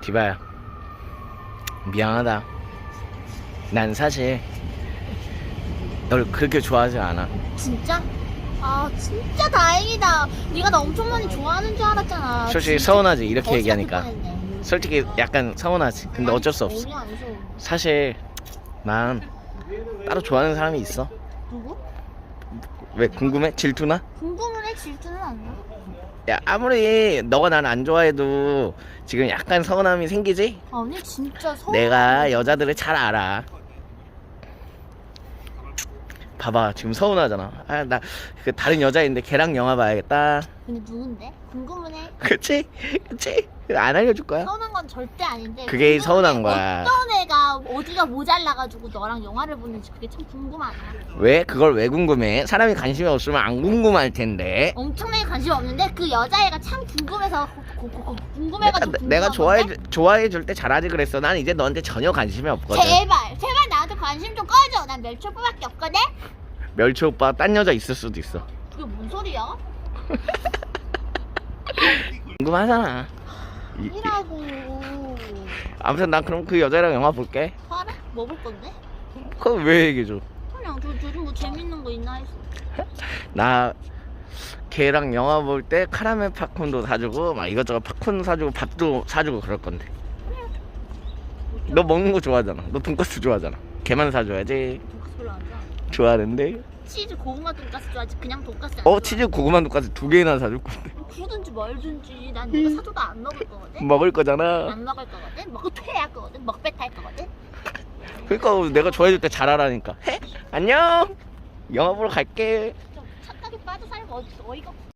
디바야 미안하다 난 사실 널 그렇게 좋아하지 않아 진짜? 아 진짜 다행이다. 네가 나 엄청 많이 좋아하는 줄 알았잖아. 솔직히 진짜 서운하지 이렇게 얘기하니까 뻔했네. 솔직히 약간 서운하지 근데 어쩔 수 없어 전혀 안 서운해. 사실 난 따로 좋아하는 사람이 있어 누구? 왜 궁금해? 질투나? 궁금해 질투는 않나? 야 아무리 너가 날안 좋아해도 지금 약간 서운함이 생기지? 아니 진짜 서운. 내가 여자들을 잘 알아 봐봐 지금 서운하잖아 아 나 그 다른 여자인데 걔랑 영화 봐야겠다 근데 누군데? 궁금해. 그치? 그치? 안 알려줄 거야 서운한 건 절대 아닌데. 그게 궁금해. 서운한 거야. 어떤 애가 어디가 모자라가지고 너랑 영화를 보는지 그게 참 궁금하다. 왜? 그걸 왜 궁금해? 사람이 관심이 없으면 안 궁금할 텐데 엄청나게 관심 없는데 그 여자애가 참 궁금해서 고, 고, 고, 궁금해가지고 내가, 내가 궁금한 좋아해, 건데? 좋아해 줄 때 잘하지 그랬어 난 이제 너한테 전혀 관심이 없거든 제발 제발 나한테 관심 좀 꺼줘. 난 멸초뽀밖에 없거든. 멸치 오빠 딴 여자 있을 수도 있어 그게 뭔 소리야? 궁금하잖아 이- 이라고. 아무튼 난 그럼 그 여자랑 영화 볼게 그래? 뭐 볼 건데? 그럼 왜 얘기해줘 그냥 저 요즘 뭐 재밌는 거 있나 해서. 나 걔랑 영화 볼 때 카라멜 팝콘도 사주고 막 이것저것 팝콘 사주고 밥도 사주고 그럴 건데 너 먹는 거 좋아하잖아 너 돈까스 좋아하잖아 걔만 사줘야지 돈까스 별로 안 좋아. 좋아하는데 치즈 고구마 돈까스 좋아하지 그냥 돈까스 안어 좋아. 치즈 고구마 돈까스 두 개나 사줄 건데 그러든지 말든지 난 내가 사줘도 안 먹을 거거든. 먹을 거잖아 안 먹을 거거든. 먹고 퇴할 거거든. 먹배 탈 거거든. 그러니까 내가 좋아해줄 때 잘하라니까 해? 안녕 영화 보러 갈게 좀 착하게 빠져 어디 어이가 없어.